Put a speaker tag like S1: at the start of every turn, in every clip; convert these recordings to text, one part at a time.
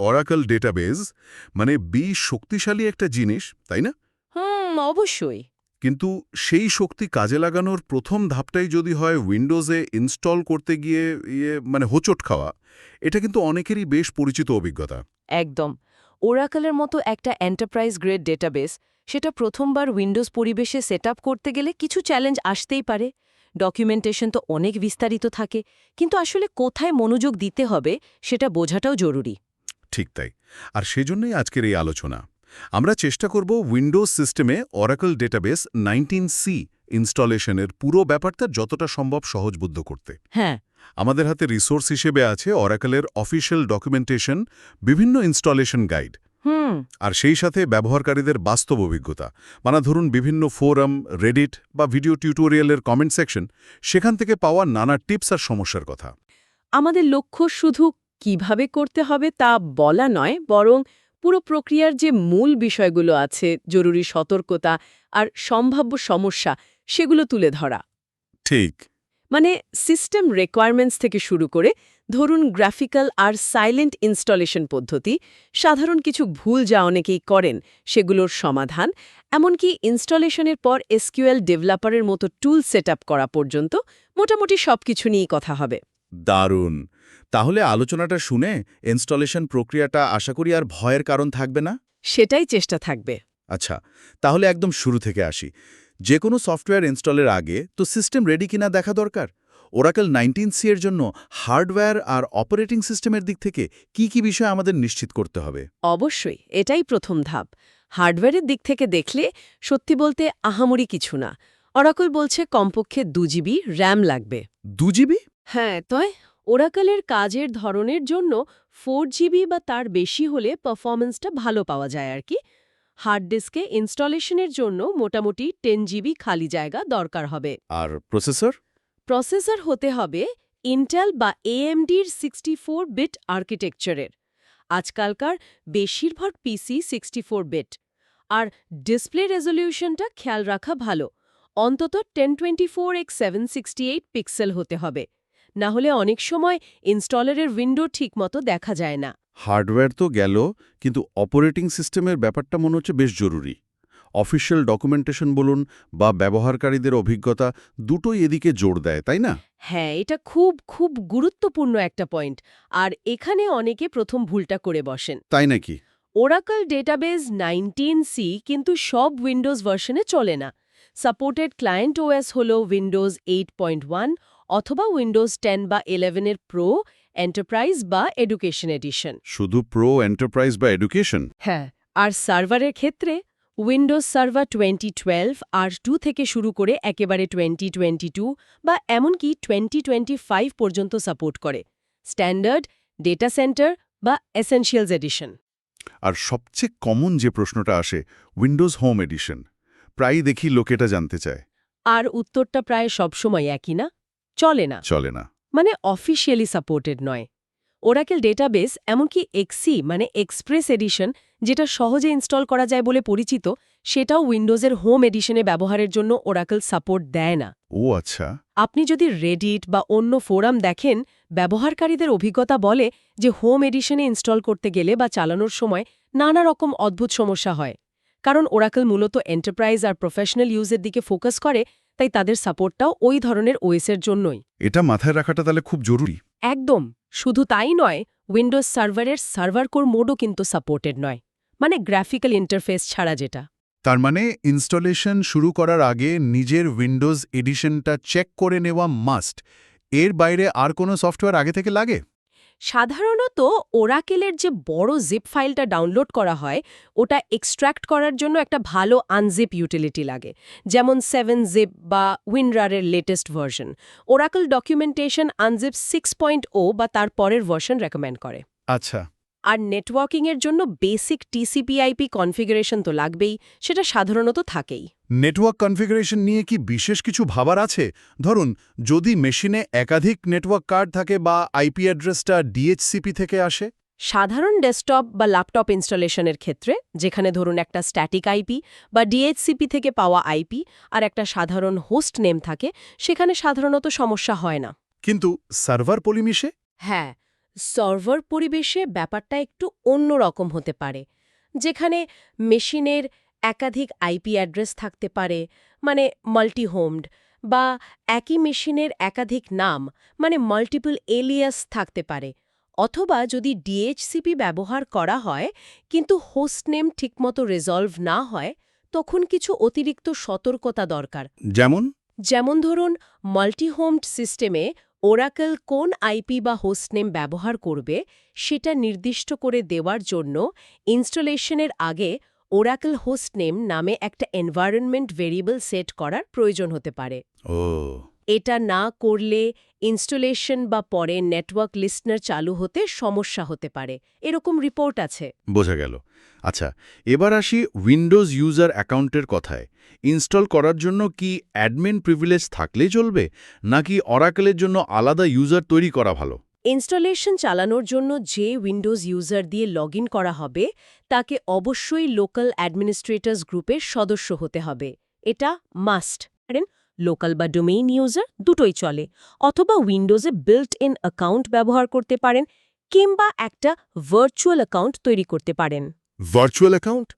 S1: Oracle database মানে বেশ শক্তিশালী একটা জিনিস তাই না?
S2: হুম অবশ্যই।
S1: কিন্তু সেই শক্তি কাজে লাগানোর প্রথম ধাপটাই যদি হয় উইন্ডোজে ইনস্টল করতে গিয়ে ইয়ে মানে হোচট খাওয়া এটা কিন্তু অনেকেরই বেশ পরিচিত অভিজ্ঞতা।
S2: একদম। ওরাকলের মতো একটা এন্টারপ্রাইজ গ্রেড ডেটাবেস সেটা প্রথমবার উইন্ডোজ পরিবেশে সেট করতে গেলে কিছু চ্যালেঞ্জ আসতেই পারে। ডকুমেন্টেশন তো অনেক বিস্তারিত থাকে কিন্তু আসলে কোথায় মনোযোগ দিতে হবে সেটা বোঝাটাও জরুরি।
S1: ঠিক তাই। আর সেজন্যই আজকের এই আলোচনা। আমরা চেষ্টা করব উইন্ডোজ সিস্টেমে অরাকল ডেটাবেস নাইনটিন সি ইনস্টলেশনের পুরো ব্যাপারটা যতটা সম্ভব সহজবুদ্ধ করতে।
S2: হ্যাঁ।
S1: আমাদের হাতে রিসোর্স হিসেবে আছে অরাকলের অফিসিয়াল ডকুমেন্টেশন বিভিন্ন ইনস্টলেশন গাইড। আর সেই সাথে ব্যবহারকারীদের বাস্তব অভিজ্ঞতা। মানে ধরুন বিভিন্ন ফোরাম রেডিট বা ভিডিও টিউটোরিয়ালের কমেন্ট সেকশন সেখান থেকে পাওয়া নানা টিপস আর সমস্যার কথা।
S2: আমাদের লক্ষ্য শুধু কীভাবে করতে হবে তা বলা নয় বরং পুরো প্রক্রিয়ার যে মূল বিষয়গুলো আছে জরুরি সতর্কতা আর সম্ভাব্য সমস্যা সেগুলো তুলে ধরা।
S1: ঠিক।
S2: মানে সিস্টেম রেকোয়ারমেন্টস থেকে শুরু করে ধরুন গ্রাফিক্যাল আর সাইলেন্ট ইনস্টলেশন পদ্ধতি সাধারণ কিছু ভুল যা অনেকেই করেন সেগুলোর সমাধান এমনকি ইনস্টলেশনের পর এসকিউএল ডেভেলপারের মতো টুল সেট করা পর্যন্ত মোটামুটি সবকিছু নিয়েই কথা হবে।
S3: দারুণ। তাহলে আলোচনাটা শুনে ইনস্টলেশন প্রক্রিয়াটা আশা করি আর ভয়ের কারণ থাকবে না?
S2: সেটাই চেষ্টা থাকবে।
S3: আচ্ছা তাহলে একদম শুরু থেকে আসি। যে কোনো সফটওয়্যার ইনস্টলের আগে তো সিস্টেম রেডি কিনা দেখা দরকার। ওরাকেল নাইনটিন সি এর জন্য হার্ডওয়্যার আর অপারেটিং সিস্টেমের দিক থেকে কি কি বিষয় আমাদের নিশ্চিত করতে হবে?
S2: অবশ্যই এটাই প্রথম ধাপ। হার্ডওয়্যারের দিক থেকে দেখলে সত্যি বলতে আহামরি কিছু না। অরাকল বলছে কমপক্ষে দু জিবি র্যাম লাগবে।
S3: দু জিবি?
S2: হ্যাঁ তয় ওরাকলের কাজের ধরনের জন্য ফোর জিবি বা তার বেশি হলে পারফরমেন্সটা ভালো পাওয়া যায় আর কি। হার্ড ডিস্কে ইনস্টলেশনের জন্য মোটামুটি টেন জিবি খালি জায়গা দরকার হবে।
S3: আর প্রসেসর?
S2: প্রসেসর হতে হবে ইন্টেল বা এএমডির সিক্সটি ফোর বিট আর্কিটেকচারের। আজকালকার বেশিরভাগ পিসি সিক্সটি ফোর বিট। আর ডিসপ্লে রেজলিউশনটা খেয়াল রাখা ভালো। অন্তত ten twenty four X seven sixty eight pixel হতে হবে। না হলে অনেক সময় ইনস্টলারের উইন্ডো ঠিকমতো দেখা যায় না।
S3: হার্ডওয়্যার তো গেল কিন্তু অপারেটিং সিস্টেমের ব্যাপারটা মনে হচ্ছে বেশ জরুরি। অফিসিয়াল ডকুমেন্টেশন বলুন বা ব্যবহারকারীদের অভিজ্ঞতা দুটোই এদিকে জোর দেয় তাই না?
S2: হ্যাঁ এটা খুব খুব গুরুত্বপূর্ণ একটা পয়েন্ট। আর এখানে অনেকে প্রথম ভুলটা করে বসেন।
S3: তাই নাকি?
S2: ওরাকল ডেটাবেজ নাইনটিন সি কিন্তু সব উইন্ডোজ ভার্সনে চলে না। সাপোর্টেড ক্লায়েন্ট ওএস হল উইন্ডোজ এইট পয়েন্ট ওয়ান অথবা উইন্ডোজ টেন বা ইলেভেনের প্রো এন্টারপ্রাইজ বা এডুকেশন এডিশন
S1: শুধু প্রো এন্টারপ্রাইজ বা এডুকেশন
S2: হ্যাঁ আর সার্ভারের ক্ষেত্রে Windows server twenty twelve R two থেকে শুরু করে একেবারে টোয়েন্টি টোয়েন্টি টু বা এমনকি টোয়েন্টি টোয়েন্টি ফাইভ পর্যন্ত সাপোর্ট করে। স্ট্যান্ডার্ড ডেটা সেন্টার বা এসেনশিয়ালস এডিশন
S1: আর সবচেয়ে কমন যে প্রশ্নটা আসে উইন্ডোজ হোম এডিশন প্রায়ই দেখি লোকেটা জানতে চায়।
S2: আর উত্তরটা প্রায় সবসময় একই না? চলে না।
S1: চলে না।
S2: মানে অফিসিয়ালি সাপোর্টেড নয়। ওরাকেল ডেটাবেস এমনকি এক্সি মানে এক্সপ্রেস এডিশন যেটা সহজে ইনস্টল করা যায় বলে পরিচিত সেটাও উইন্ডোজের হোম এডিশনে ব্যবহারের জন্য ওরাকেল সাপোর্ট দেয় না।
S1: ও আচ্ছা।
S2: আপনি যদি রেডিট বা অন্য ফোরাম দেখেন ব্যবহারকারীদের অভিজ্ঞতা বলে যে হোম এডিশনে ইনস্টল করতে গেলে বা চালানোর সময় নানা রকম অদ্ভুত সমস্যা হয়। কারণ ওরাকেল মূলত এন্টারপ্রাইজ আর প্রফেশনাল ইউজের দিকে ফোকাস করে তাই তাদের সাপোর্টটাও ওই ধরনের ওএসের জন্যই।
S1: এটা মাথায় রাখাটা তাহলে খুব জরুরি।
S2: একদম। শুধু তাই নয় উইন্ডোজ সার্ভারের সার্ভার কোর মোডও কিন্তু সাপোর্টেড নয়। মানে গ্রাফিক্যাল ইন্টারফেস ছাড়া যেটা।
S1: তার মানে ইনস্টলেশন শুরু করার আগে নিজের উইন্ডোজ এডিশনটা চেক করে নেওয়া মাস্ট এর বাইরে আর কোনো সফটওয়্যার আগে থেকে লাগে?
S2: সাধারণত ওরাকেলের যে বড় জিপ ফাইলটা ডাউনলোড করা হয়, ওটা এক্সট্র্যাক্ট করার জন্য একটা ভালো আনজিপ ইউটিলিটি লাগে। যেমন সেভেন জিপ বা উইনরারের latest version Oracle documentation unzip six point O বা তার পরের ভার্সন রেকমেন্ড করে।
S1: আচ্ছা।
S2: আর নেটওয়ার্কিংয়ের জন্য বেসিক টিসিপিআইপি কনফিগারেশন তো লাগবেই সেটা সাধারণত থাকেই।
S1: নেটওয়ার্ক কনফিগারেশন নিয়ে কি বিশেষ কিছু ভাবার আছে? ধরুন যদি মেশিনে একাধিক নেটওয়ার্ক কার্ড থাকে বা আইপি অ্যাড্রেসটা ডিএইচসিপি থেকে আসে?
S2: সাধারণ ডেস্কটপ বা ল্যাপটপ ইনস্টলেশনের ক্ষেত্রে যেখানে ধরুন একটা স্ট্যাটিক আইপি বা ডিএইচসিপি থেকে পাওয়া আইপি আর একটা সাধারণ হোস্ট নেম থাকে সেখানে সাধারণত সমস্যা হয় না।
S1: কিন্তু সার্ভার পলিমিশে?
S2: হ্যাঁ সার্ভার পরিবেশে ব্যাপারটা একটু অন্য রকম হতে পারে। যেখানে মেশিনের একাধিক আইপি অ্যাড্রেস থাকতে পারে মানে মাল্টি হোমড বা একই মেশিনের একাধিক নাম মানে মাল্টিপল এলিয়াস থাকতে পারে। অথবা যদি ডিএইচসিপি ব্যবহার করা হয় কিন্তু হোস্ট নেম ঠিকমতো রেজলভ না হয় তখন কিছু অতিরিক্ত সতর্কতা দরকার।
S1: যেমন?
S2: যেমন ধরুন মাল্টিহোমড সিস্টেমে ওরাকেল কোন আইপি বা হোস্টনেম ব্যবহার করবে সেটা নির্দিষ্ট করে দেওয়ার জন্য ইনস্টলেশনের আগে ওরাকল হোস্টনেম নামে একটা এনভায়রনমেন্ট ভেরিয়েবল সেট করার প্রয়োজন হতে পারে।
S1: ও।
S2: এটা না করলে ইনস্টলেশন বা পরে নেটওয়ার্ক লিস্টনার চালু হতে সমস্যা হতে পারে। এরকম রিপোর্ট আছে।
S3: বোঝা গেল। আচ্ছা এবার আসি উইন্ডোজ ইউজার অ্যাকাউন্টের কথায়। ইনস্টল করার জন্য কি অ্যাডমিন প্রিভিলেজ থাকলেই চলবে নাকি অরাকেলের জন্য আলাদা ইউজার তৈরি করা ভালো?
S2: ইনস্টলেশন চালানোর জন্য যে উইন্ডোজ ইউজার দিয়ে লগ করা হবে তাকে অবশ্যই লোকাল অ্যাডমিনিস্ট্রেটরস গ্রুপের সদস্য হতে হবে। এটা মাস্ট লোকাল বা ডোমেইন ইউজার দুটোই চলে অথবা উইন্ডোজে বিল্ট ইন অ্যাকাউন্ট ব্যবহার করতে পারেন কিংবা একটা ভার্চুয়াল অ্যাকাউন্ট তৈরি করতে পারেন।
S4: ভার্চুয়াল অ্যাকাউন্ট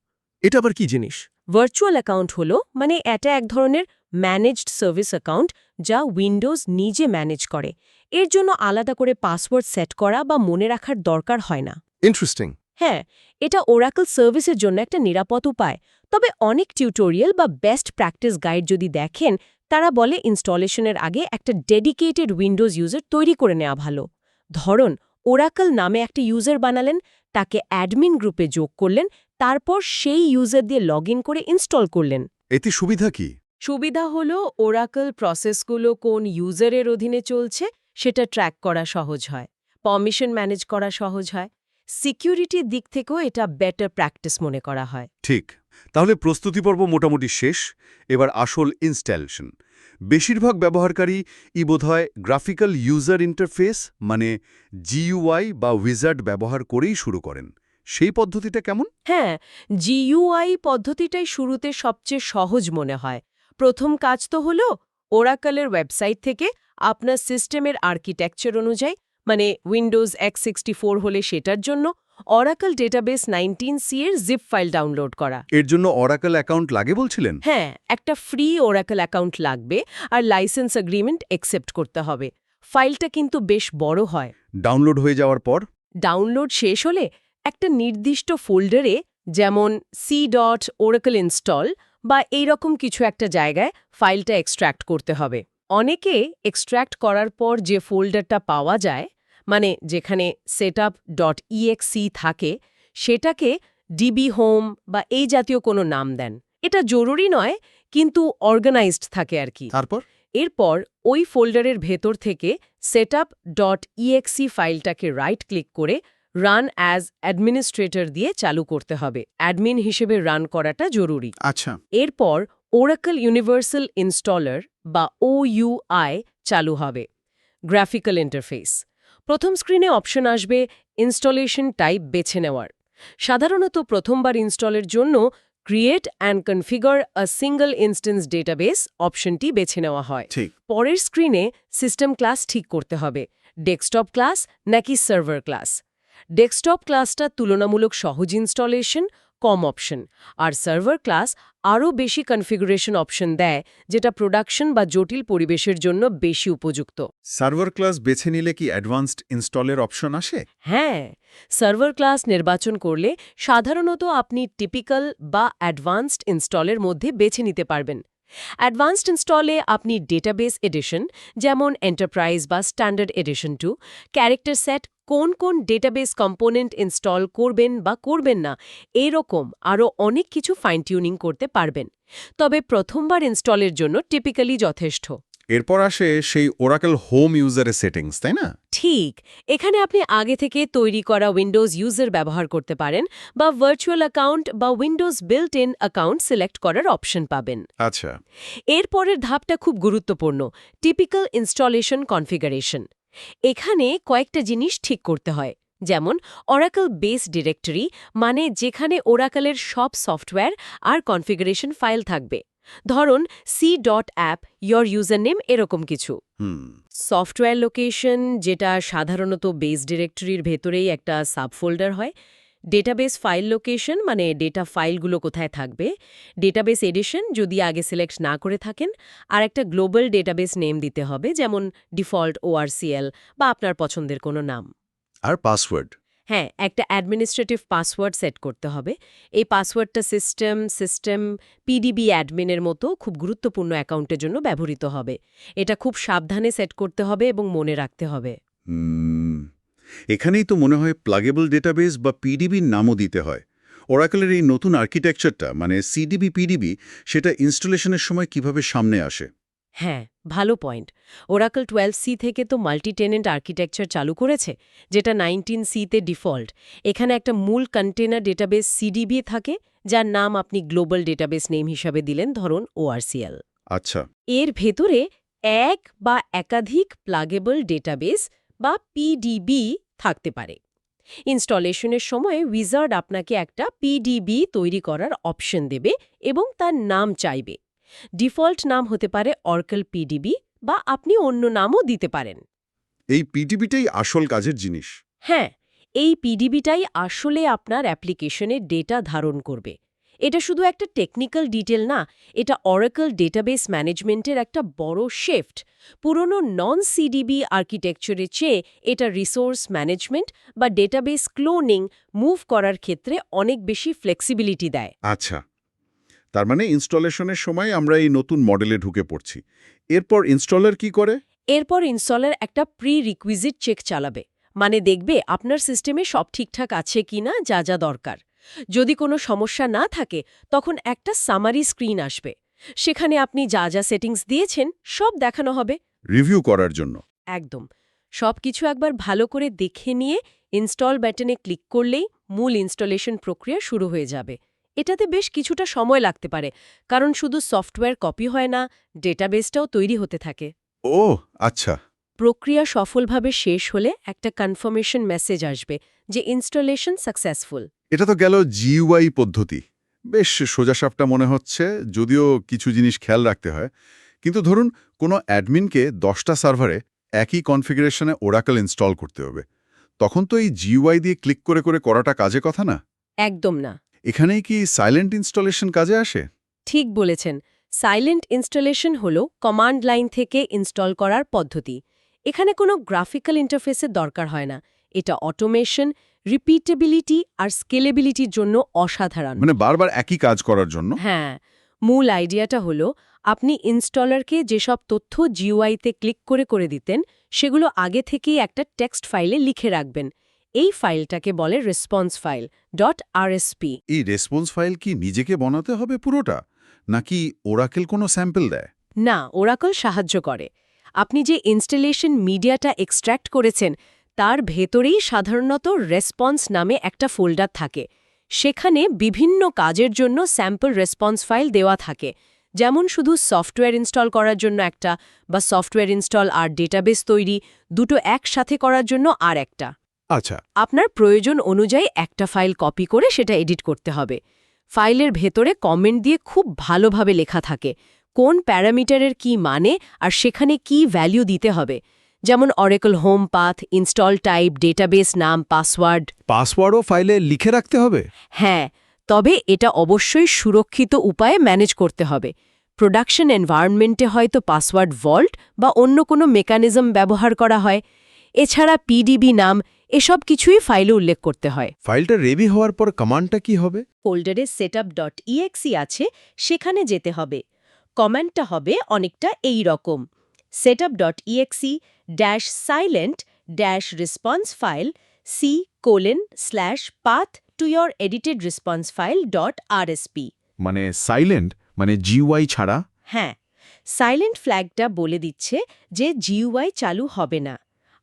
S4: এটা আবার কি জিনিস?
S2: ভার্চুয়াল অ্যাকাউন্ট হলো মানে এটা এক ধরনের ম্যানেজড সার্ভিস অ্যাকাউন্ট যা উইন্ডোজ নিজে ম্যানেজ করে। এর জন্য আলাদা করে পাসওয়ার্ড সেট করা বা মনে রাখার দরকার হয় না।
S4: ইন্টারেস্টিং
S2: হ্যাঁ এটা ওরাকল সার্ভিসের জন্য একটা নিরাপদ উপায়। তবে অনেক টিউটোরিয়াল বা বেস্ট প্র্যাকটিস গাইড যদি দেখেন তারা বলে ইনস্টলেশনের আগে একটা ডেডিকেটেড উইন্ডোজ ইউজার তৈরি করে নেওয়া ভালো। ধরন ওরাকল নামে একটা ইউজার বানালেন তাকে অ্যাডমিন গ্রুপে যোগ করলেন তারপর সেই ইউজার দিয়ে লগ করে ইনস্টল করলেন।
S1: এতে সুবিধা কি?
S2: সুবিধা হল ওরাকল প্রসেসগুলো কোন ইউজারের অধীনে চলছে সেটা ট্র্যাক করা সহজ হয় পারমিশন ম্যানেজ করা সহজ হয়। সিকিউরিটির দিক থেকেও এটা বেটার প্র্যাকটিস মনে করা হয়।
S1: ঠিক। তাহলে প্রস্তুতি পর্ব মোটামুটি শেষ, এবার আসল ইনস্টলেশন বেশিরভাগ ব্যবহারকারী ই বোধহয় গ্রাফিক্যাল ইউজার ইন্টারফেস মানে জিইউআই বা উইজার্ড ব্যবহার করেই শুরু করেন। সেই পদ্ধতিটা কেমন?
S2: হ্যাঁ জিইউআই পদ্ধতিটাই শুরুতে সবচেয়ে সহজ মনে হয়। প্রথম কাজ তো হলো ওরাকালের ওয়েবসাইট থেকে আপনার সিস্টেমের আর্কিটেকচার অনুযায়ী মানে উইন্ডোজ এক্স হলে সেটার জন্য অরাকল ডেটাবেস নাইনটিন সি এর জিপ ফাইল ডাউনলোড করা।
S1: এর জন্য অরাকল অ্যাকাউন্ট লাগে বলছিলেন?
S2: হ্যাঁ একটা ফ্রি ওরাকল অ্যাকাউন্ট লাগবে আর লাইসেন্স এগ্রিমেন্ট অ্যাকসেপ্ট করতে হবে। ফাইলটা কিন্তু বেশ বড় হয়।
S1: ডাউনলোড হয়ে যাওয়ার পর?
S2: ডাউনলোড শেষ হলে একটা নির্দিষ্ট ফোল্ডারে যেমন সি ডট ওরাকল ইনস্টল বা এই রকম কিছু একটা জায়গায় ফাইলটা এক্সট্র্যাক্ট করতে হবে। অনেকে এক্সট্র্যাক্ট করার পর যে ফোল্ডারটা পাওয়া যায় মানে যেখানে সেটআপ ডট ইএক্সি থাকে সেটাকে ডিবি হোম বা এই জাতীয় কোনো নাম দেন। এটা জরুরি নয় কিন্তু অর্গানাইজড থাকে আর কি।
S4: তারপর?
S2: এরপর ওই ফোল্ডারের ভেতর থেকে সেটআপ ডট ইএক্সি ফাইলটাকে রাইট ক্লিক করে রান অ্যাজ অ্যাডমিনিস্ট্রেটর দিয়ে চালু করতে হবে। অ্যাডমিন হিসেবে রান করাটা জরুরি।
S4: আচ্ছা।
S2: এরপর ওরাকল ইউনিভার্সাল ইনস্টলার বা ওইউআই চালু হবে। গ্রাফিক্যাল ইন্টারফেস প্রথম স্ক্রিনে অপশন আসবে ইনস্টলেশন টাইপ বেছে নেওয়ার। সাধারণত প্রথমবার ইনস্টলের জন্য create and configure a single instance database অপশনটি বেছে নেওয়া হয়। পরের স্ক্রিনে সিস্টেম ক্লাস ঠিক করতে হবে ডেস্কটপ ক্লাস নাকি সার্ভার ক্লাস ডেস্কটপ ক্লাসটা তুলনামূলক সহজ ইনস্টলেশন কম অপশন আর সার্ভার ক্লাস আরও বেশি কনফিগারেশন অপশন দেয় যেটা প্রোডাকশন বা জটিল পরিবেশের জন্য বেশি উপযুক্ত।
S3: সার্ভার ক্লাস বেছে নিলে কি অ্যাডভান্সড ইনস্টলের অপশন আসে?
S2: হ্যাঁ সার্ভার ক্লাস নির্বাচন করলে সাধারণত আপনি টিপিক্যাল বা অ্যাডভান্সড ইনস্টলের মধ্যে বেছে নিতে পারবেন। অ্যাডভান্সড ইনস্টলে আপনি ডেটাবেস এডিশন যেমন এন্টারপ্রাইজ বা standard edition to character set কোন কোন ডেটাবেস কম্পোনেন্ট ইনস্টল করবেন বা করবেন না, এরকম আরও অনেক কিছু ফাইন টিউনিং করতে পারবেন। তবে প্রথমবার ইনস্টলের জন্য টিপিক্যালি যথেষ্ট।
S3: এরপর আসে সেই ওরাকেল হোম ইউজারের সেটিংস তাই না?
S2: ঠিক এখানে আপনি আগে থেকে তৈরি করা উইন্ডোজ ইউজার ব্যবহার করতে পারেন বা ভার্চুয়াল অ্যাকাউন্ট বা Windows built in account select করার অপশন পাবেন।
S3: আচ্ছা।
S2: এরপরের ধাপটা খুব গুরুত্বপূর্ণ টিপিক্যাল ইনস্টলেশন কনফিগারেশন এখানে কয়েকটা জিনিস ঠিক করতে হয় যেমন অরাকল বেস ডিরেক্টরি মানে যেখানে ওরাকলের সব সফটওয়্যার আর কনফিগারেশন ফাইল থাকবে। ধরুন C dot app your user name এরকম কিছু। সফটওয়্যার লোকেশন যেটা সাধারণত বেস ডিরেক্টরির ভেতরেই একটা সাবফোল্ডার হয়। ডেটাবেস ফাইল লোকেশন মানে ডেটা ফাইলগুলো কোথায় থাকবে। ডেটাবেস এডিশন যদি আগে সিলেক্ট না করে থাকেন। আর একটা গ্লোবাল ডেটাবেস নেম দিতে হবে যেমন ডিফল্ট ওআরসিএল বা আপনার পছন্দের কোনো নাম।
S3: আর পাসওয়ার্ড
S2: হ্যাঁ একটা অ্যাডমিনিস্ট্রেটিভ পাসওয়ার্ড সেট করতে হবে। এই পাসওয়ার্ডটা সিস্টেম সিস্টেম পিডিবি অ্যাডমিনের মতো খুব গুরুত্বপূর্ণ অ্যাকাউন্টের জন্য ব্যবহৃত হবে। এটা খুব সাবধানে সেট করতে হবে এবং মনে রাখতে হবে।
S3: এখানেই তো মনে হয় প্লাগেবল ডেটাবেস বা পিডিবির নামও দিতে হয়। ওরাকলের এই নতুন আর্কিটেকচারটা মানে সিডিবি পিডিবি সেটা ইনস্টলেশনের সময় কীভাবে সামনে আসে?
S2: হ্যাঁ ভালো পয়েন্ট ওরাকল টুয়েলভ সি থেকে তো মাল্টি টেনেন্ট আর্কিটেকচার চালু করেছে যেটা নাইনটিন সিতে ডিফল্ট এখানে একটা মূল কন্টেনার ডেটাবেস সিডিবি থাকে যার নাম আপনি গ্লোবাল ডেটাবেস নেম হিসাবে দিলেন ধরুন ওআরসিএল
S3: আচ্ছা।
S2: এর ভেতরে এক বা একাধিক প্লাগেবল ডেটাবেস বা পিডিবি থাকতে পারে। ইনস্টলেশনের সময় উইজার্ড আপনাকে একটা পিডিবি তৈরি করার অপশন দেবে এবং তার নাম চাইবে। ডিফল্ট নাম হতে পারে অর্কল পিডিবি বা আপনি অন্য নামও দিতে পারেন।
S3: এই পিডিবিটাই আসল কাজের জিনিস।
S2: হ্যাঁ এই পিডিবিটাই আসলে আপনার অ্যাপ্লিকেশনে ডেটা ধারণ করবে। এটা শুধু একটা টেকনিক্যাল ডিটেল না এটা অরাকল ডেটাবেস ম্যানেজমেন্টের একটা বড় শিফট পুরনো নন সিডিবি আর্কিটেকচারের চেয়ে এটা রিসোর্স ম্যানেজমেন্ট বা ডেটাবেস ক্লোনিং মুভ করার ক্ষেত্রে অনেক বেশি ফ্লেক্সিবিলিটি দেয়।
S3: আচ্ছা। তার মানে ইনস্টলেশনের সময় আমরা এই নতুন মডেলে ঢুকে পড়ছি। এরপর ইনস্টলার কি করে?
S2: এরপর ইনস্টলার একটা প্রি রিকুইজিট চেক চালাবে। মানে দেখবে আপনার সিস্টেমে সব ঠিকঠাক আছে কিনা যা যা দরকার। যদি কোনো সমস্যা না থাকে তখন একটা সামারি স্ক্রিন আসবে। সেখানে আপনি যা যা সেটিংস দিয়েছেন সব দেখানো হবে।
S3: রিভিউ করার জন্য।
S2: একদম। সব কিছু একবার ভালো করে দেখে নিয়ে ইনস্টল ব্যাটনে ক্লিক করলেই মূল ইনস্টলেশন প্রক্রিয়া শুরু হয়ে যাবে। এটাতে বেশ কিছুটা সময় লাগতে পারে কারণ শুধু সফটওয়্যার কপি হয় না ডেটাবেসটাও তৈরি হতে থাকে।
S3: ও আচ্ছা।
S2: প্রক্রিয়া সফলভাবে শেষ হলে একটা কনফার্মেশন মেসেজ আসবে যে ইনস্টলেশন সাকসেসফুল।
S3: এটা তো গেল জিইউআই পদ্ধতি। বেশ সোজাসাপটা মনে হচ্ছে যদিও কিছু জিনিস খেয়াল রাখতে হয়। কিন্তু ধরুন কোনো অ্যাডমিনকে দশটা সার্ভারে একই কনফিগারেশনে ওরাকল ইনস্টল করতে হবে। তখন তো এই জিইউআই দিয়ে ক্লিক করে করে করাটা কাজে কথা না?
S2: একদম না।
S3: এখানেই কি সাইলেন্ট ইনস্টলেশন কাজে আসে?
S2: ঠিক বলেছেন। সাইলেন্ট ইনস্টলেশন হল কমান্ড লাইন থেকে ইনস্টল করার পদ্ধতি। এখানে কোনো গ্রাফিক্যাল ইন্টারফেসের দরকার হয় না। এটা অটোমেশন রিপিটেবিলিটি আর স্কেলেবিলিটির জন্য অসাধারণ।
S3: মানে বারবার একই কাজ করার জন্য?
S2: হ্যাঁ। মূল আইডিয়াটা হলো আপনি ইনস্টলারকে যেসব তথ্য জিওআইতে ক্লিক করে করে দিতেন সেগুলো আগে থেকেই একটা টেক্সট ফাইলে লিখে রাখবেন। এই ফাইলটাকে বলে রেসপন্স ফাইল ডট আরএসপি।
S3: এই রেসপন্স ফাইল কি নিজেকে বানাতে হবে পুরোটা? নাকি ওরাকেল কোনো স্যাম্পল দেয়?
S2: না ওরাকল সাহায্য করে। আপনি যে ইনস্টলেশন মিডিয়াটা এক্সট্র্যাক্ট করেছেন তার ভেতরেই সাধারণত রেসপন্স নামে একটা ফোল্ডার থাকে। সেখানে বিভিন্ন কাজের জন্য স্যাম্পল রেসপন্স ফাইল দেওয়া থাকে। যেমন শুধু সফটওয়্যার ইনস্টল করার জন্য একটা বা সফটওয়্যার ইনস্টল আর ডেটাবেস তৈরি দুটো একসাথে করার জন্য আর একটা।
S4: আচ্ছা।
S2: আপনার প্রয়োজন অনুযায়ী একটা ফাইল কপি করে সেটা এডিট করতে হবে। ফাইলের ভেতরে কমেন্ট দিয়ে খুব ভালোভাবে লেখা থাকে কোন প্যারামিটারের কি মানে আর সেখানে কি ভ্যালু দিতে হবে। যেমন Oracle home path install type database নাম পাসওয়ার্ড
S4: পাসওয়ার্ডও ফাইলে লিখে রাখতে হবে?
S2: হ্যাঁ তবে এটা অবশ্যই সুরক্ষিত উপায়ে ম্যানেজ করতে হবে। প্রোডাকশন এনভায়রনমেন্টে হয়তো পাসওয়ার্ড ভল্ট বা অন্য কোনো মেকানিজম ব্যবহার করা হয়। এছাড়া পিডিবি নাম এসব কিছুই ফাইলে উল্লেখ করতে হয়।
S4: ফাইলটা রেডি হওয়ার পর কমান্ডটা কি হবে?
S2: ফোল্ডারে সেটআপ ডট ইএক্সি আছে সেখানে যেতে হবে। কমান্ডটা হবে অনেকটা এই রকম। Setup dot exe dash silent dash response file C colon slash path to your edited response file dot RSP
S4: মানে সাইলেন্ট মানে জিওয়াই ছাড়া?
S2: হ্যাঁ সাইলেন্ট ফ্ল্যাগটা বলে দিচ্ছে যে জিইউআই চালু হবে না।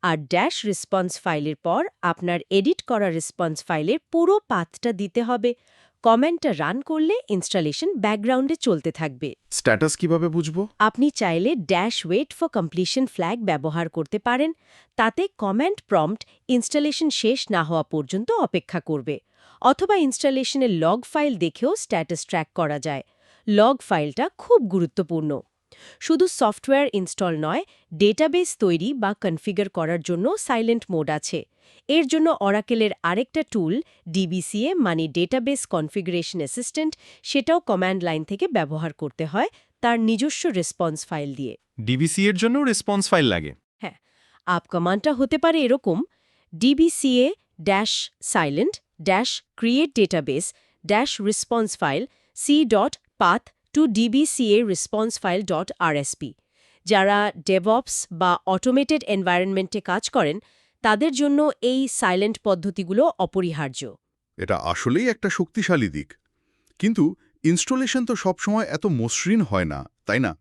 S2: আর ড্যাশ রেসপন্স ফাইলের পর আপনার এডিট করা রেসপন্স ফাইলের পুরো পাথটা দিতে হবে। কমেন্টটা রান করলে ইনস্টলেশন ব্যাকগ্রাউন্ডে চলতে থাকবে।
S3: স্ট্যাটাস কীভাবে বুঝব?
S2: আপনি চাইলে dash wait for completion flag ব্যবহার করতে পারেন। তাতে কমেন্ট প্রম্পট ইনস্টলেশন শেষ না হওয়া পর্যন্ত অপেক্ষা করবে। অথবা ইনস্টলেশনের লগ ফাইল দেখেও স্ট্যাটাস ট্র্যাক করা যায়। লগ ফাইলটা খুব গুরুত্বপূর্ণ। শুধু সফটওয়্যার ইনস্টল নয় ডেটাবেস তৈরি বা কনফিগার করার জন্য সাইলেন্ট মোড আছে। এর জন্য অরাকেলের আরেকটা টুল ডিবিসিএ মানে ডেটাবেস কনফিগারেশন অ্যাসিস্ট্যান্ট সেটাও কমান্ড লাইন থেকে ব্যবহার করতে হয় তার নিজস্ব রেসপন্স ফাইল দিয়ে।
S5: ডিবিসি এর জন্য রেসপন্স ফাইল লাগে।
S2: হ্যাঁ আপ কমান্ডটা হতে পারে এরকম DBCA dash silent dash create database dash response file C dot path to DBCA response file dot RSP যারা ডেভঅপস বা অটোমেটেড এনভায়রনমেন্টে কাজ করেন তাদের জন্য এই সাইলেন্ট পদ্ধতিগুলো অপরিহার্য।
S3: এটা আসলেই একটা শক্তিশালী দিক। কিন্তু ইনস্টলেশন তো সবসময় এত মসৃণ হয় না তাই না?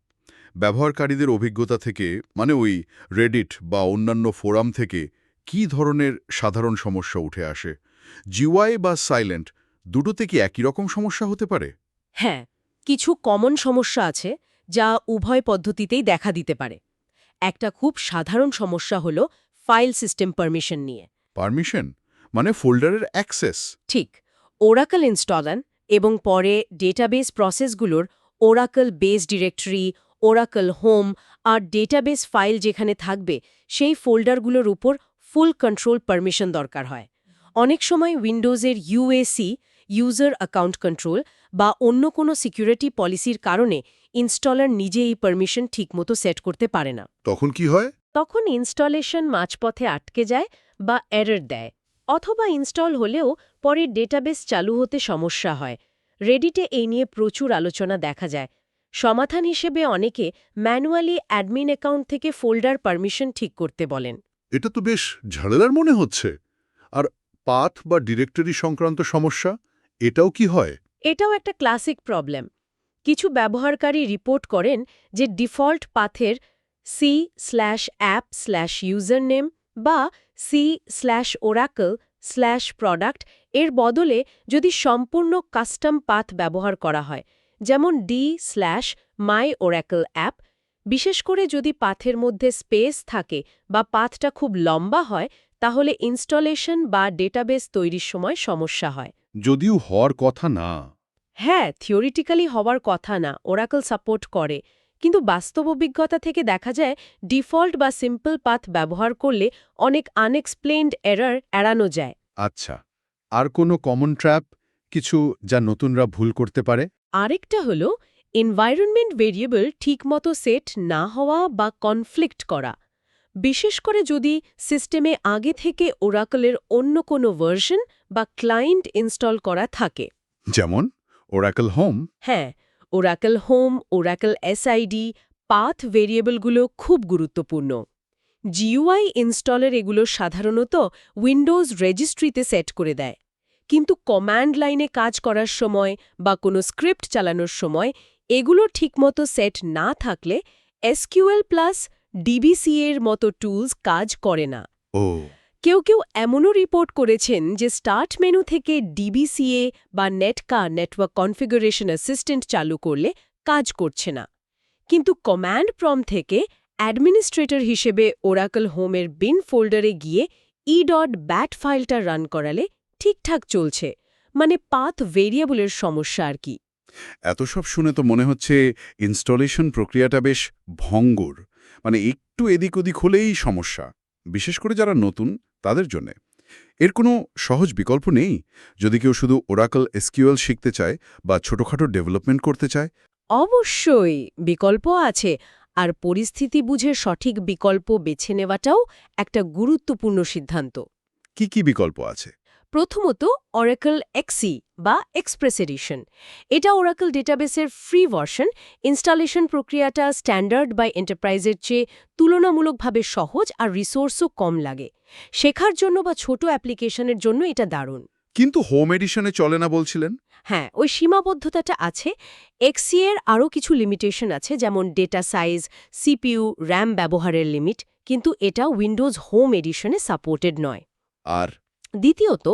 S3: ব্যবহারকারীদের অভিজ্ঞতা থেকে মানে ওই রেডিট বা অন্যান্য ফোরাম থেকে কি ধরনের সাধারণ সমস্যা উঠে আসে? জিওয়াই বা সাইলেন্ট দুটোতে কি একই রকম সমস্যা হতে পারে?
S2: হ্যাঁ কিছু কমন সমস্যা আছে যা উভয় পদ্ধতিতেই দেখা দিতে পারে। একটা খুব সাধারণ সমস্যা হল ফাইল সিস্টেম পারমিশন নিয়ে।
S3: পারমিশন মানে ফোল্ডারের অ্যাক্সেস
S2: ঠিক। ওরাকল ইনস্টলান এবং পরে database প্রসেসগুলোর Oracle base directory Oracle home আর ডেটাবেস ফাইল যেখানে থাকবে সেই ফোল্ডারগুলোর উপর ফুল কন্ট্রোল পারমিশন দরকার হয়। অনেক সময় উইন্ডোজের ইউএসি ইউজার অ্যাকাউন্ট কন্ট্রোল বা অন্য কোনো সিকিউরিটি পলিসির কারণে ইনস্টলার নিজে এই পারমিশন ঠিকমতো সেট করতে পারে না।
S3: তখন কি হয়?
S2: তখন ইনস্টলেশন মাঝপথে আটকে যায় বা এরর দেয় অথবা ইনস্টল হলেও পরে ডেটাবেস চালু হতে সমস্যা হয়। রেডিটে এই নিয়ে প্রচুর আলোচনা দেখা যায়। সমাধান হিসেবে অনেকে ম্যানুয়ালি অ্যাডমিন অ্যাকাউন্ট থেকে ফোল্ডার পারমিশন ঠিক করতে বলেন।
S3: এটা তো বেশ ঝাড়েলার মনে হচ্ছে। আর পাথ বা ডিরেক্টরি সংক্রান্ত সমস্যা এটাও কি হয়?
S2: এটাও একটা ক্লাসিক প্রবলেম। কিছু ব্যবহারকারী রিপোর্ট করেন যে ডিফল্ট পাথের C slash app slash user name বা সি স্ল্যাশ ওরাকল স্ল্যাশ প্রোডাক্টের বদলে যদি সম্পূর্ণ কাস্টম পাথ ব্যবহার করা হয়, যেমন D slash my Oracle app বিশেষ করে যদি পাথের মধ্যে স্পেস থাকে বা পাথটা খুব লম্বা হয়, তাহলে ইনস্টলেশন বা ডেটাবেস তৈরির সময় সমস্যা হয়।
S3: যদিও হওয়ার কথা না।
S2: হ্যাঁ থিওরিটিক্যালি হওয়ার কথা না ওরাকল সাপোর্ট করে। কিন্তু বাস্তব অভিজ্ঞতা থেকে দেখা যায় ডিফল্ট বা সিম্পল পাথ ব্যবহার করলে অনেক আনএক্সপ্লেইনড এরর এড়ানো যায়।
S3: আচ্ছা আর কোনো কমন ট্র্যাপ কিছু যা নতুনরা ভুল করতে পারে?
S2: আরেকটা হলো এনভায়রনমেন্ট ভেরিয়েবল ঠিকমতো সেট না হওয়া বা কনফ্লিক্ট করা। বিশেষ করে যদি সিস্টেমে আগে থেকে ওরাকলের অন্য কোনো ভার্সন বা ক্লায়েন্ট ইনস্টল করা থাকে।
S3: যেমন? ওরাকল হোম
S2: হ্যাঁ Oracle home Oracle SID path ভেরিয়েবলগুলো খুব গুরুত্বপূর্ণ। জিইউআই ইনস্টলের এগুলো সাধারণত উইন্ডোজ রেজিস্ট্রিতে সেট করে দেয়। কিন্তু কমান্ড লাইনে কাজ করার সময় বা কোনো স্ক্রিপ্ট চালানোর সময় এগুলো ঠিকমতো সেট না থাকলে এসকিউএল প্লাস ডিবিসিএর মতো টুলস কাজ করে না।
S3: ও।
S2: কেউ কেউ এমনও রিপোর্ট করেছেন যে স্টার্ট মেনু থেকে ডিবিসিএ বা নেটকা নেটওয়ার্ক কনফিগারেশন অ্যাসিস্ট্যান্ট চালু করলে কাজ করছে না। কিন্তু কমান্ড প্রম থেকে অ্যাডমিনিস্ট্রেটর হিসেবে ওরাকল হোমের বিন ফোল্ডারে গিয়ে ই ডট ব্যাট ফাইলটা রান করালে ঠিকঠাক চলছে। মানে পাথ ভেরিয়েবলের সমস্যা আর কি।
S3: এত সব শুনে তো মনে হচ্ছে ইনস্টলেশন প্রক্রিয়াটা বেশ ভঙ্গুর। মানে একটু এদিক ওদিক হলেই সমস্যা। বিশেষ করে যারা নতুন তাদের জন্য। এর কোনো সহজ বিকল্প নেই? যদি কেউ শুধু ওরাকল এসকিউএল শিখতে চায় বা ছোটখাটো ডেভেলপমেন্ট করতে চায়?
S2: অবশ্যই বিকল্প আছে। আর পরিস্থিতি বুঝে সঠিক বিকল্প বেছে নেওয়াটাও একটা গুরুত্বপূর্ণ সিদ্ধান্ত।
S3: কি কি বিকল্প আছে?
S2: প্রথমত অরাকল এক্সি বা এক্সপ্রেস এডিশন এটা ওরাকল ডেটাবেসের ফ্রি ভার্সন ইনস্টলেশন প্রক্রিয়াটা স্ট্যান্ডার্ড বা এন্টারপ্রাইজের চেয়ে তুলনামূলকভাবে সহজ আর রিসোর্সও কম লাগে। শেখার জন্য বা ছোট অ্যাপ্লিকেশনের জন্য এটা দারুণ।
S3: কিন্তু হোম এডিশনে চলে না বলছিলেন?
S2: হ্যাঁ ওই সীমাবদ্ধতাটা আছে। এক্সি এর আরও কিছু লিমিটেশন আছে যেমন ডেটা সাইজ সিপিইউ র্যাম ব্যবহারের লিমিট কিন্তু এটা উইন্ডোজ হোম এডিশনে সাপোর্টেড নয়।
S3: আর
S2: দ্বিতীয়ত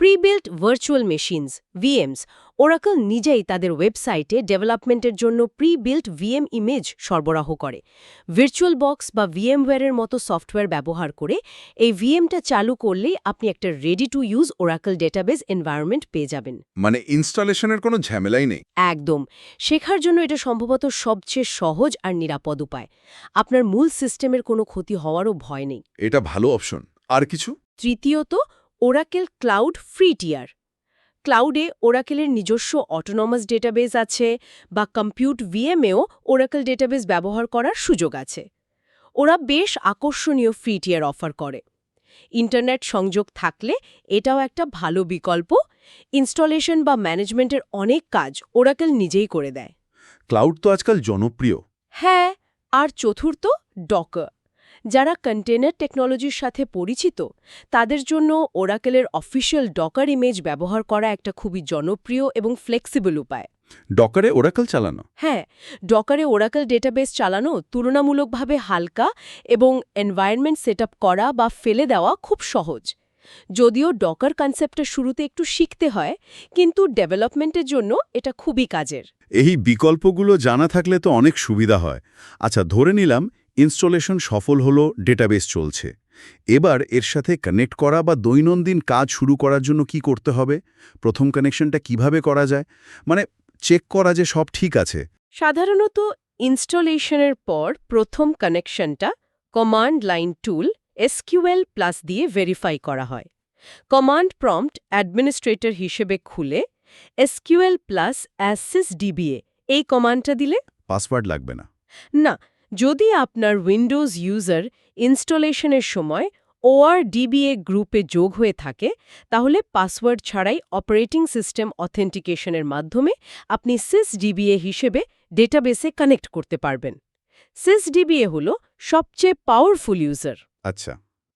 S2: prebuilt virtual machines VMs Oracle নিজেই তাদের ওয়েবসাইটে ডেভেলপমেন্টের জন্য প্রিবিল্ট ভিএম ইমেজ সরবরাহ করে। ভার্চুয়াল বক্স বা ভিএমওয়্যারের মতো সফটওয়্যার ব্যবহার করে এই ভিএমটা চালু করলেই আপনি একটা ready to use Oracle database environment পেয়ে যাবেন।
S6: মানে ইনস্টলেশনের কোনো ঝামেলাই নেই?
S2: একদম। শেখার জন্য এটা সম্ভবত সবচেয়ে সহজ আর নিরাপদ উপায়। আপনার মূল সিস্টেমের কোনো ক্ষতি হওয়ারও ভয় নেই।
S6: এটা ভালো অপশন আর কিছু?
S2: তৃতীয়ত ওরাকেল ক্লাউড ফ্রি টিয়ার ক্লাউডে ওরাকেলের নিজস্ব অটোনমাস ডেটাবেস আছে বা কম্পিউট ভিএমেও ওরাকেল ডেটাবেস ব্যবহার করার সুযোগ আছে। ওরা বেশ আকর্ষণীয় ফ্রি টিয়ার অফার করে। ইন্টারনেট সংযোগ থাকলে এটাও একটা ভালো বিকল্প। ইনস্টলেশন বা ম্যানেজমেন্টের অনেক কাজ ওরাকেল নিজেই করে দেয়।
S6: ক্লাউড তো আজকাল জনপ্রিয়।
S2: হ্যাঁ আর চতুর্থ ডকার যারা কন্টেনার টেকনোলজির সাথে পরিচিত তাদের জন্য ওরাকেলের অফিসিয়াল ডকার ইমেজ ব্যবহার করা একটা খুবই জনপ্রিয় এবং ফ্লেক্সিবল উপায়।
S6: ডকারে ওরাকল চালানো?
S2: হ্যাঁ ডকারে ওরাকেল ডেটাবেস চালানো তুলনামূলকভাবে হালকা এবং এনভায়রনমেন্ট সেট করা বা ফেলে দেওয়া খুব সহজ। যদিও ডকার কনসেপ্টটা শুরুতে একটু শিখতে হয় কিন্তু ডেভেলপমেন্টের জন্য এটা খুবই কাজের।
S3: এই বিকল্পগুলো জানা থাকলে তো অনেক সুবিধা হয়। আচ্ছা ধরে নিলাম ইনস্টলেশন সফল হলো ডেটাবেস চলছে। এবার এর সাথে কানেক্ট করা বা দৈনন্দিন কাজ শুরু করার জন্য কি করতে হবে? প্রথম কানেকশনটা কীভাবে করা যায়? মানে চেক করা যে সব ঠিক আছে।
S2: সাধারণত ইনস্টলেশনের পর প্রথম কানেকশনটা command line tool SQL plus দিয়ে ভেরিফাই করা হয়। কমান্ড প্রম্পট অ্যাডমিনিস্ট্রেটর হিসেবে খুলে এসকিউএল প্লাস অ্যাসিস ডিবিএ এই কমান্ডটা দিলে?
S3: পাসওয়ার্ড লাগবে না।
S2: না যদি আপনার উইন্ডোজ ইউজার ইনস্টলেশনের সময় ওআর ডিবিএ গ্রুপে যোগ হয়ে থাকে তাহলে পাসওয়ার্ড ছাড়াই অপারেটিং সিস্টেম অথেন্টিকেশনের মাধ্যমে আপনি সিস ডিবিএ হিসেবে ডেটাবেসে কানেক্ট করতে পারবেন। সিস ডিবিএ হল সবচেয়ে পাওয়ারফুল ইউজার
S3: আচ্ছা।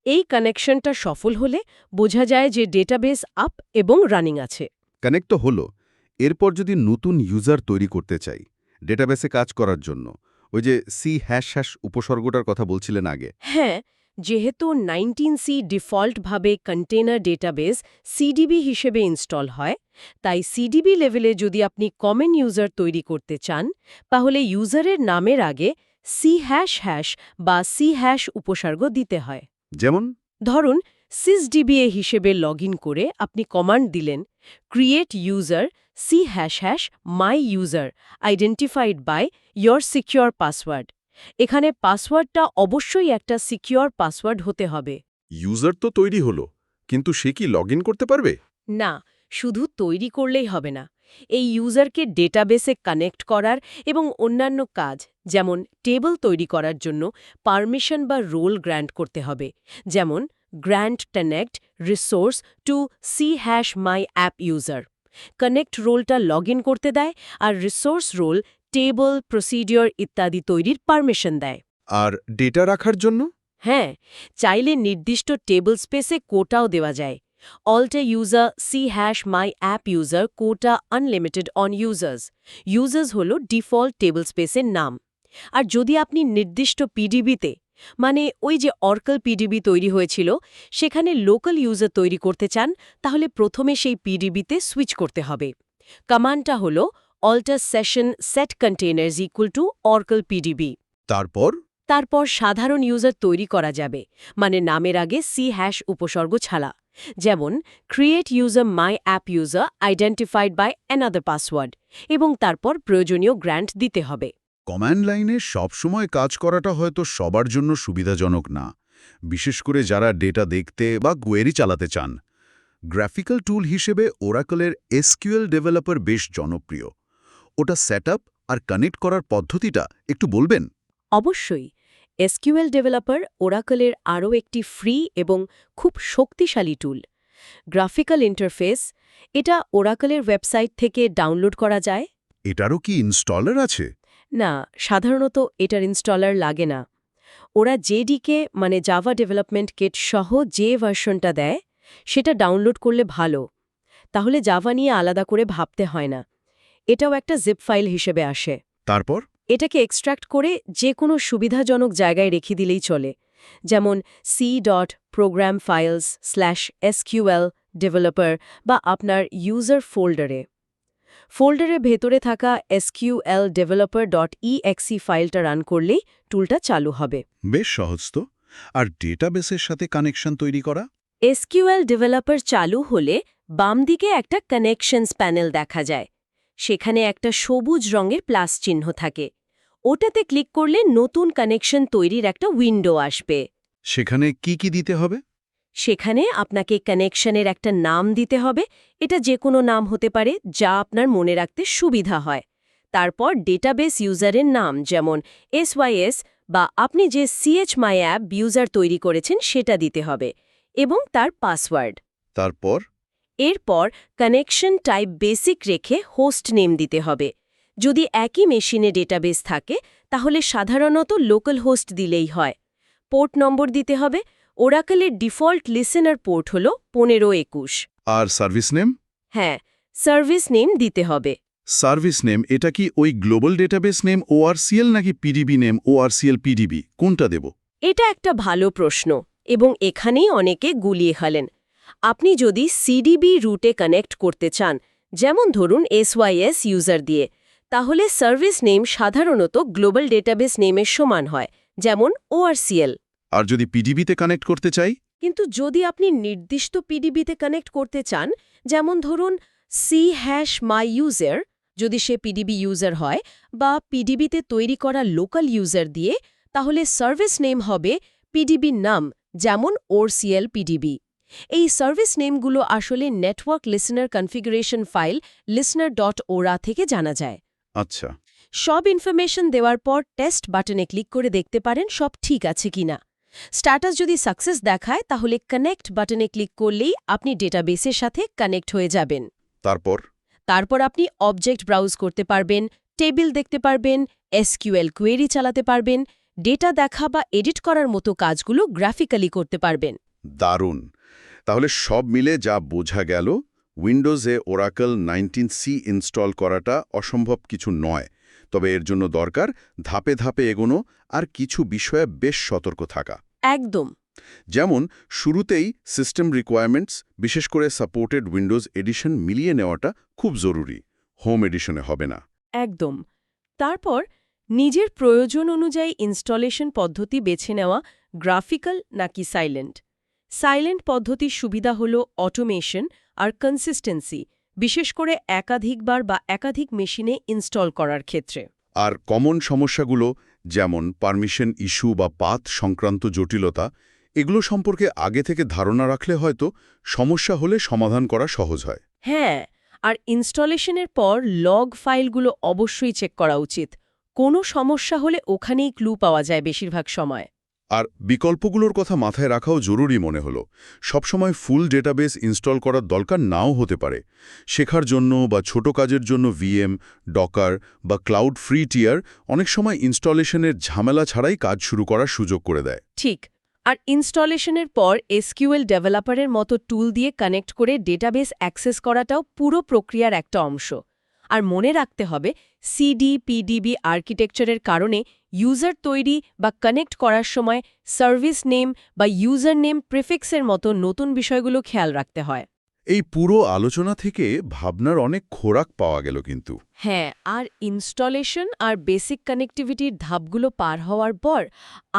S2: এই কানেকশনটা সফল হলে বোঝা যায় যে ডেটাবেস আপ এবং রানিং আছে।
S1: কানেক্ট তো হলো। এরপর যদি নতুন ইউজার তৈরি করতে চাই ডেটাবেসে কাজ করার জন্য ওই যে সি হ্যাশ হ্যাশ উপসর্গটার কথা বলছিলেন আগে।
S2: হ্যাঁ যেহেতু নাইনটিন সি ডিফল্টভাবে কন্টেনার ডেটাবেস সিডিবি হিসেবে ইনস্টল হয় তাই সিডিবি লেভেলে যদি আপনি কমন ইউজার তৈরি করতে চান তাহলে ইউজারের নামের আগে সি হ্যাশ হ্যাশ বা সি হ্যাশ উপসর্গ দিতে হয়।
S1: যেমন?
S2: ধরুন সিসডিবিএ হিসেবে লগ করে আপনি কমান্ড দিলেন create user C hash hash my user identified by your secure password এখানে পাসওয়ার্ডটা অবশ্যই একটা সিকিউর পাসওয়ার্ড হতে হবে।
S6: ইউজার তো তৈরি হলো কিন্তু সে কি লগ করতে পারবে?
S2: না শুধু তৈরি করলেই হবে না। এই ইউজারকে ডেটাবেসে কানেক্ট করার এবং অন্যান্য কাজ যেমন টেবল তৈরি করার জন্য পারমিশন বা রোল গ্র্যান্ট করতে হবে যেমন grant connect resource to C hash my app user connect রোলটা লগ করতে দেয় আর রিসোর্স রোল টেবল প্রসিডিওর ইত্যাদি তৈরির পারমিশন দেয়।
S6: আর ডেটা রাখার জন্য?
S2: হ্যাঁ চাইলে নির্দিষ্ট টেবল স্পেসে কোটাও দেওয়া যায়। Alter user c hash my app user quota unlimited on users. Users হল ডিফল্ট টেবল স্পেসের নাম। আর যদি আপনি নির্দিষ্ট পিডিবিতে মানে ওই যে অর্কল পিডিবি তৈরি হয়েছিল সেখানে লোকাল ইউজার তৈরি করতে চান তাহলে প্রথমে সেই পিডিবিতে সুইচ করতে হবে। কমান্ডটা হল alter session set containers equal to ORCL PDB
S3: তারপর?
S2: তারপর সাধারণ ইউজার তৈরি করা যাবে মানে নামের আগে সি হ্যাশ উপসর্গ ছাড়া। যেমন create user my app user identified by another password এবং তারপর প্রয়োজনীয় গ্র্যান্ট দিতে হবে।
S3: কমান্ড লাইনে সবসময় কাজ করাটা হয়তো সবার জন্য সুবিধাজনক না বিশেষ করে যারা ডেটা দেখতে বা কোয়েরি চালাতে চান। গ্রাফিক্যাল টুল হিসেবে ওরাকলের এসকিউএল ডেভেলপার বেশ জনপ্রিয়। ওটা সেট আর কানেক্ট করার পদ্ধতিটা একটু বলবেন?
S2: অবশ্যই। এসকিউএল ডেভেলপার ওরাকলের আরও একটি ফ্রি এবং খুব শক্তিশালী টুল। গ্রাফিক্যাল ইন্টারফেস এটা ওরাকলের ওয়েবসাইট থেকে ডাউনলোড করা যায়।
S3: এটারও কি ইনস্টলার আছে?
S2: না সাধারণত এটার ইনস্টলার লাগে না। ওরা জেডিকে মানে জাভা ডেভেলপমেন্ট কিট সহ যে ভার্সনটা দেয় সেটা ডাউনলোড করলে ভালো। তাহলে জাভা নিয়ে আলাদা করে ভাবতে হয় না। এটাও একটা জিপ ফাইল হিসেবে আসে।
S3: তারপর?
S2: এটাকে এক্সট্র্যাক্ট করে যে কোনো সুবিধাজনক জায়গায় রেখে দিলেই চলে। যেমন C dot program files slash SQL developer বা আপনার ইউজার ফোল্ডারে ফোল্ডারের ভেতরে থাকা এসকিউএল ডেভেলপার ডট ইএক্সি ফাইলটা রান করলেই টুলটা চালু হবে।
S3: বেশ সহজ তো। আর ডেটাবেসের সাথে কানেকশন তৈরি করা?
S2: এসকিউএল ডেভেলপার চালু হলে বাম দিকে একটা কানেকশনস প্যানেল দেখা যায়। সেখানে একটা সবুজ রঙের প্লাস চিহ্ন থাকে। ওটাতে ক্লিক করলে নতুন কানেকশন তৈরির একটা উইন্ডো আসবে।
S3: সেখানে কি কি দিতে হবে?
S2: সেখানে আপনাকে কানেকশনের একটা নাম দিতে হবে। এটা যে কোনো নাম হতে পারে যা আপনার মনে রাখতে সুবিধা হয়। তারপর ডেটাবেস ইউজারের নাম যেমন এসওয়াইএস বা আপনি যে সিএচ মাই অ্যাপ ইউজার তৈরি করেছেন সেটা দিতে হবে এবং তার পাসওয়ার্ড
S3: তারপর?
S2: এরপর কানেকশন টাইপ বেসিক রেখে হোস্ট নেম দিতে হবে। যদি একই মেশিনে ডেটাবেস থাকে তাহলে সাধারণত লোকাল হোস্ট দিলেই হয়। পোর্ট নম্বর দিতে হবে ওরাকেলের ডিফল্ট লিসেনার পোর্ট হল পনেরো একুশ।
S3: আর সার্ভিস নেম?
S2: হ্যাঁ সার্ভিস নেম দিতে হবে।
S3: সার্ভিস নেম এটা কি ওই গ্লোবাল ডেটাবেস নেম ওআরসিএল নাকি পিডিবি নেম ওআরসিএল পিডিবি? কোনটা দেব?
S2: এটা একটা ভালো প্রশ্ন এবং এখানেই অনেকে গুলিয়ে খালেন আপনি যদি সিডিবি রুটে কানেক্ট করতে চান যেমন ধরুন এসওয়াইএস ইউজার দিয়ে তাহলে সার্ভিস নেম সাধারণত গ্লোবাল ডেটাবেস নেমের সমান হয় যেমন ওআরসিএল।
S3: আর যদি পিডিবিতে কানেক্ট করতে চাই?
S2: কিন্তু যদি আপনি নির্দিষ্ট পিডিবিতে কানেক্ট করতে চান যেমন ধরুন সি হ্যাশ মাই ইউজার যদি সে পিডিবি ইউজার হয় বা পিডিবিতে তৈরি করা লোকাল ইউজার দিয়ে তাহলে সার্ভিস নেম হবে পিডিবি নাম যেমন ওরসিএল পিডিবি এই সার্ভিস নেমগুলো আসলে network listener configuration file listener dot ora থেকে জানা যায়।
S3: আচ্ছা।
S2: সব ইনফরমেশন দেওয়ার পর টেস্ট বাটনে ক্লিক করে দেখতে পারেন সব ঠিক আছে কিনা। স্ট্যাটাস যদি সাকসেস দেখায় তাহলে কানেক্ট বাটনে ক্লিক করলেই আপনি ডেটাবেসের সাথে কানেক্ট হয়ে যাবেন।
S3: তারপর?
S2: তারপর আপনি অবজেক্ট ব্রাউজ করতে পারবেন টেবিল দেখতে পারবেন এসকিউএল কোয়েরি চালাতে পারবেন ডেটা দেখা বা এডিট করার মতো কাজগুলো গ্রাফিক্যালি করতে পারবেন।
S3: দারুণ। তাহলে সব মিলে যা বোঝা গেল উইন্ডোজে ওরাকল নাইনটিন সি ইনস্টল করাটা অসম্ভব কিছু নয়। তবে এর জন্য দরকার ধাপে ধাপে এগোনো আর কিছু বিষয়ে বেশ সতর্ক থাকা।
S2: একদম।
S3: যেমন শুরুতেই সিস্টেম রিকোয়ারমেন্টস বিশেষ করে সাপোর্টেড উইন্ডোজ এডিশন মিলিয়ে নেওয়াটা খুব জরুরি। হোম এডিশনে হবে না।
S2: একদম। তারপর নিজের প্রয়োজন অনুযায়ী ইনস্টলেশন পদ্ধতি বেছে নেওয়া গ্রাফিক্যাল নাকি সাইলেন্ট সাইলেন্ট পদ্ধতির সুবিধা হল অটোমেশন আর কনসিস্টেন্সি বিশেষ করে একাধিকবার বা একাধিক মেশিনে ইনস্টল করার ক্ষেত্রে।
S3: আর কমন সমস্যাগুলো যেমন পারমিশন ইস্যু বা পাথ সংক্রান্ত জটিলতা এগুলো সম্পর্কে আগে থেকে ধারণা রাখলে হয়তো সমস্যা হলে সমাধান করা সহজ হয়।
S2: হ্যাঁ আর ইনস্টলেশনের পর লগ ফাইলগুলো অবশ্যই চেক করা উচিত। কোনো সমস্যা হলে ওখানেই ক্লু পাওয়া যায় বেশিরভাগ সময়।
S3: আর বিকল্পগুলোর কথা মাথায় রাখাও জরুরি মনে হলো। সবসময় ফুল ডেটাবেস ইনস্টল করার দরকার নাও হতে পারে। শেখার জন্য বা ছোট কাজের জন্য ভিএম, ডকার বা ক্লাউড ফ্রি টিয়ার অনেক সময় ইনস্টলেশনের ঝামেলা ছাড়াই কাজ শুরু করার সুযোগ করে দেয়।
S2: ঠিক। আর ইনস্টলেশনের পর এসকিউএল ডেভেলপারের মতো টুল দিয়ে কানেক্ট করে ডেটাবেস অ্যাক্সেস করাটাও পুরো প্রক্রিয়ার একটা অংশ। আর মনে রাখতে হবে সিডি পিডিবি আর্কিটেকচারের কারণে ইউজার তৈরি বা কানেক্ট করার সময় সার্ভিস নেম বা ইউজার নেম প্রিফিক্সের মতো নতুন বিষয়গুলো খেয়াল রাখতে হয়।
S3: এই পুরো আলোচনা থেকে ভাবনার অনেক খোরাক পাওয়া গেল কিন্তু।
S2: হ্যাঁ আর ইনস্টলেশন আর বেসিক কানেক্টিভিটির ধাপগুলো পার হওয়ার পর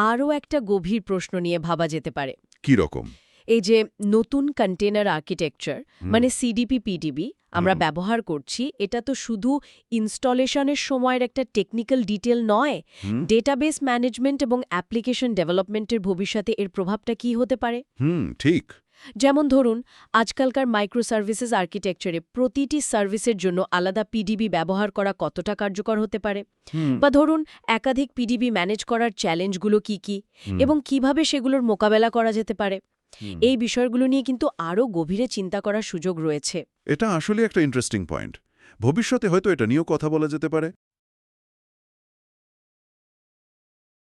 S2: আরও একটা গভীর প্রশ্ন নিয়ে ভাবা যেতে পারে।
S3: কি রকম?
S2: এই যে নতুন কন্টেনার আর্কিটেকচার মানে সিডিপি পিডিবি আমরা ব্যবহার করছি এটা তো শুধু ইনস্টলেশনের সময়ের একটা টেকনিক্যাল ডিটেল নয় ডেটাবেস ম্যানেজমেন্ট এবং অ্যাপ্লিকেশন ডেভেলপমেন্টের ভবিষ্যতে এর প্রভাবটা কি হতে পারে?
S3: হুম ঠিক।
S2: যেমন ধরুন আজকালকার মাইক্রো সার্ভিসেস আর্কিটেকচারে প্রতিটি সার্ভিসের জন্য আলাদা পিডিবি ব্যবহার করা কতটা কার্যকর হতে পারে? বা ধরুন একাধিক পিডিবি ম্যানেজ করার চ্যালেঞ্জগুলো কি কি? এবং কীভাবে সেগুলোর মোকাবেলা করা যেতে পারে? এই বিষয়গুলো নিয়ে কিন্তু আরও গভীরে চিন্তা করার সুযোগ রয়েছে।
S6: এটা আসলে একটা ইন্টারেস্টিং পয়েন্ট ভবিষ্যতে হয়তো এটা নিয়েও কথা বলা যেতে পারে।